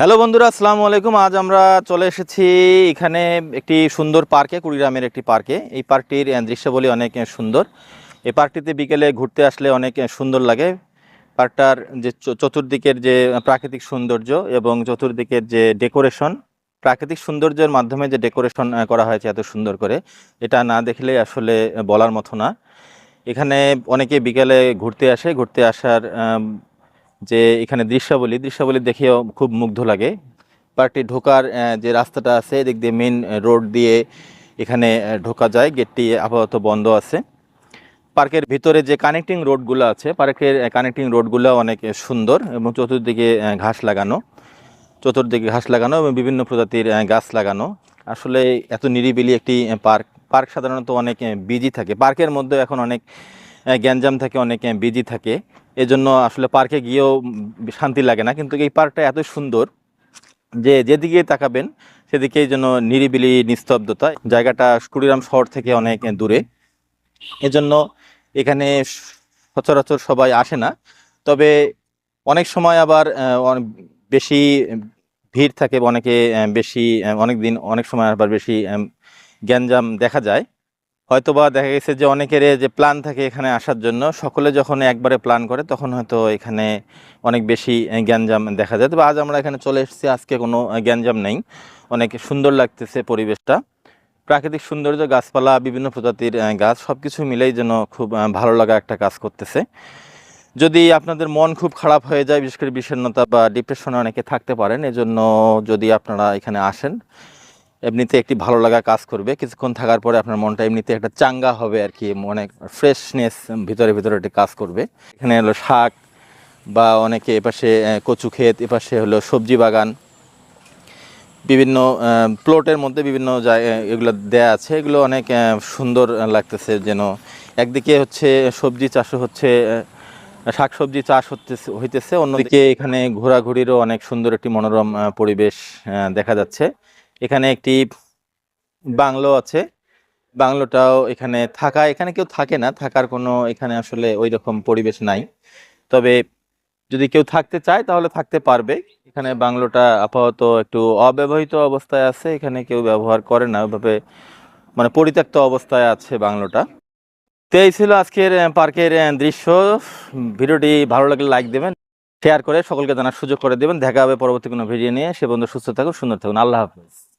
Hello বন্ধুরা, আসসালামু আলাইকুম। আজ আমরা চলে এসেছি এখানে একটি সুন্দর পার্কে, কুড়িগ্রামের একটি পার্কে। এই পার্কটির দৃশ্যাবলী অনেক সুন্দর। এই পার্কটিতে বিকেলে ঘুরতে আসলে অনেক সুন্দর লাগে। পার্কটার যে চতুর্দিকের যে প্রাকৃতিক সৌন্দর্য এবং চতুর্দিকের যে ডেকোরেশন, প্রাকৃতিক সৌন্দর্যের মাধ্যমে যে ডেকোরেশন করা হয়েছে এত সুন্দর করে, এটা না দেখলে আসলে বলার মতো না। এখানে অনেকে বিকেলে ঘুরতে আসে। ঘুরতে আসার যে এখানে দৃশ্যাবলী দৃশ্যাবলী দেখেও খুব মুগ্ধ লাগে। পার্কটি ঢোকার যে রাস্তাটা আছে, এদিক দিয়ে মেন রোড দিয়ে এখানে ঢোকা যায়। গেটটি আপাতত বন্ধ আছে। পার্কের ভিতরে যে কানেক্টিং রোডগুলো আছে, পার্কের কানেক্টিং রোডগুলো অনেক সুন্দর এবং চতুর্দিকে ঘাস লাগানো। চতুর্দিকে ঘাস লাগানো এবং বিভিন্ন প্রজাতির গাছ লাগানো। আসলে এত নিরিবিলি একটি পার্ক। পার্ক সাধারণত অনেক বিজি থাকে। পার্কের মধ্যে এখন অনেক গ্যাঞ্জাম থাকে, অনেক বিজি থাকে। এজন্য আসলে পার্কে গিয়েও শান্তি লাগে না। কিন্তু এই পার্কটা এত সুন্দর যে যেদিকে তাকাবেন, সেদিকেই যেন নিরিবিলি নিস্তব্ধতা। জায়গাটা কুড়িগ্রাম শহর থেকে অনেক দূরে। এজন্য এখানে সচরাচর সবাই আসে না। তবে অনেক সময় আবার বেশি ভিড় থাকে অনেকে বেশি অনেক দিন অনেক সময় আবার বেশি গ্যাঞ্জাম দেখা যায়। হয়তোবা দেখা গেছে যে অনেকের যে প্ল্যান থাকে এখানে আসার জন্য, সকলে যখন একবারে প্ল্যান করে তখন হয়তো এখানে অনেক বেশি গ্যাঞ্জাম দেখা যায়। তবে আজ আমরা এখানে চলে এসেছি, আজকে কোনো গ্যাঞ্জাম নেই। অনেক সুন্দর লাগতেছে পরিবেশটা। প্রাকৃতিক সৌন্দর্য, গাছপালা, বিভিন্ন প্রজাতির গাছ সব কিছু মিলেই যেন খুব ভালো লাগা একটা কাজ করতেছে। যদি আপনাদের মন খুব খারাপ হয়ে যায়, বিশেষ করে বিষণ্ণতা বা ডিপ্রেশনে অনেকে থাকতে পারেন, এজন্য যদি আপনারা এখানে আসেন এমনিতে একটি ভালো লাগা কাজ করবে। কিছুক্ষণ থাকার পরে আপনার মনটা এমনিতে একটা চাঙ্গা হবে আর কি অনেক ফ্রেশনেস ভিতরে ভিতরে একটি কাজ করবে। এখানে হলো শাক বা অনেকে এপাশে কচু ক্ষেত, এপাশে হলো সবজি বাগান। বিভিন্ন প্লটের মধ্যে বিভিন্ন জায়গায় এগুলো দেয়া আছে। এগুলো অনেক সুন্দর লাগতেছে যেন। একদিকে হচ্ছে সবজি চাষও হচ্ছে শাকসবজি চাষ হচ্ছে হইতেছে। অন্যদিকে এখানে ঘোরাঘুরিরও অনেক সুন্দর একটি মনোরম পরিবেশ দেখা যাচ্ছে। এখানে একটি বাংলো আছে। বাংলোটাও এখানে থাকা, এখানে কেউ থাকে না, থাকার কোনো এখানে আসলে ওই রকম পরিবেশ নাই। তবে যদি কেউ থাকতে চায় তাহলে থাকতে পারবে। এখানে বাংলোটা আপাতত একটু অব্যবহৃত অবস্থায় আছে, এখানে কেউ ব্যবহার করে না। ওইভাবে মানে পরিত্যক্ত অবস্থায় আছে বাংলোটা। তো এই ছিল আজকের পার্কের দৃশ্য। ভিডিওটি ভালো লাগলে লাইক দেবেন। শেয়ার করে সকলকে জানার সুযোগ করে দেবেন। দেখা হবে পরবর্তী কোনো ভিডিও নিয়ে। সে বন্ধু সুস্থ থাকুন, সুন্দর থাকুন। আল্লাহ হাফেজ।